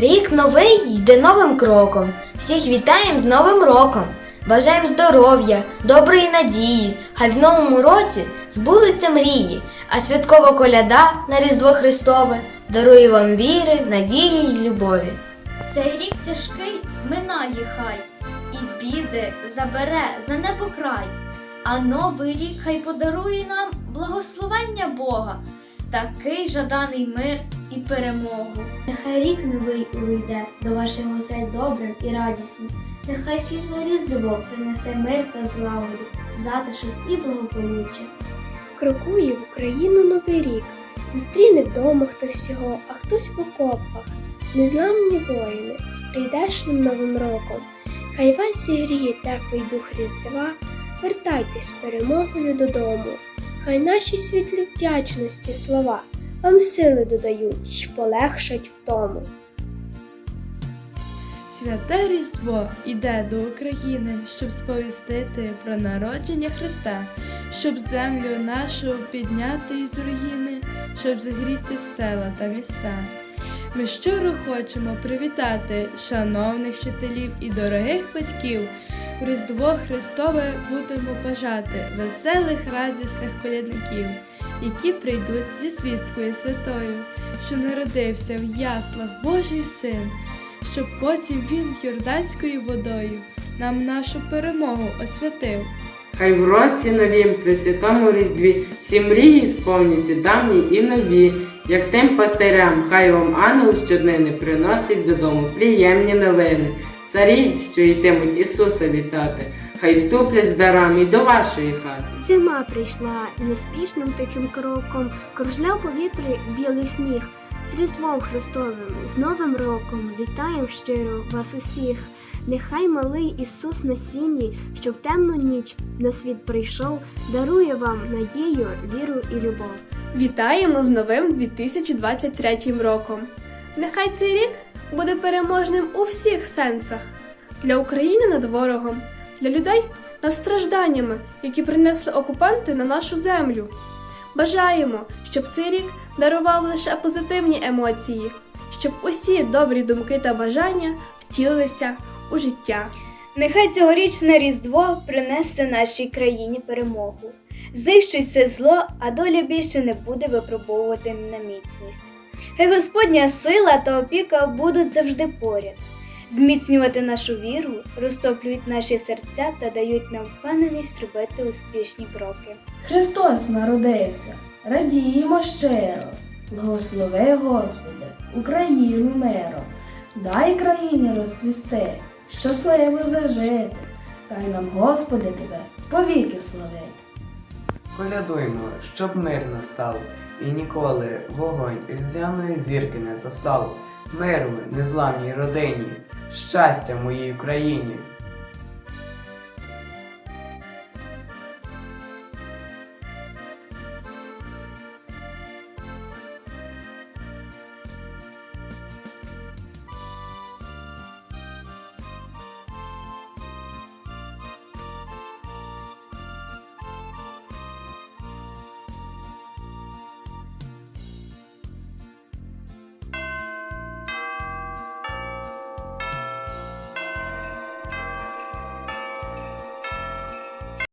Рік новий йде новим кроком. Всіх вітаємо з Новим роком. Бажаємо здоров'я, доброї надії, хай в новому році збудуться мрії, а святкова коляда на Різдво Христове дарує вам віри, надії й любові. Цей рік тяжкий минає хай, і біди забере за небокрай. А новий рік хай подарує нам благословення Бога, такий жаданий мир і перемогу. Нехай рік новий увійде до ваших осель добрим і радісним. Нехай світло різдво принесе мир та злагоду, затишок і благополуччя. Крокує в Україну новий рік. Зустріне вдома хтось його, а хтось в окопах. Незламні воїни з прийдешнім новим роком. Хай вас зігріє теплий дух Різдва, вертайтесь з перемогою додому. Хай наші світлі вдячності слова вам сили додають й полегшать втому. Святе Різдво іде до України, щоб сповістити про народження Христа, щоб землю нашу підняти із руїни, щоб зігріти села та міста. Ми щиро хочемо привітати шановних вчителів і дорогих батьків. В Різдво Христове будемо бажати веселих, радісних колядників, які прийдуть зі свісткою святою, що народився в яслах Божий син щоб потім він Йорданською водою нам нашу перемогу освятив. Хай в році новім при святому Різдві всі мрії сповняться давні і нові, як тим пастирям, хай вам ангел щоднини приносить додому приємні новини. Царі, що йтимуть Ісуса вітати, хай ступлять з дарами до вашої хати. Зима прийшла неспішним тихим кроком кружля в повітрі білий сніг. З Різдвом Христовим, з Новим роком вітаєм щиро вас усіх. Нехай малий Ісус на сіні, що в темну ніч на світ прийшов, дарує вам надію, віру і любов. Вітаємо з новим 2023 роком. Нехай цей рік буде переможним у всіх сенсах для України над ворогом, для людей над стражданнями, які принесли окупанти на нашу землю. Бажаємо, щоб цей рік дарував лише позитивні емоції, щоб усі добрі думки та бажання втілилися у життя. Нехай цьогорічне Різдво принесе нашій країні перемогу. Знищить все зло, а доля більше не буде випробовувати на міцність. Хай Господня сила та опіка будуть завжди поряд, зміцнювати нашу віру, розтоплюють наші серця та дають нам впевненість робити успішні кроки. Христос народився, радіємо щиро, благослови Господи, Україну миром, дай країні розцвісти, щасливо зажити, дай нам, Господи, тебе повіки славити. Колядуймо, щоб мир настав, і ніколи вогонь різдвяної зірки не засав, миру незламній родині, щастя моїй Україні,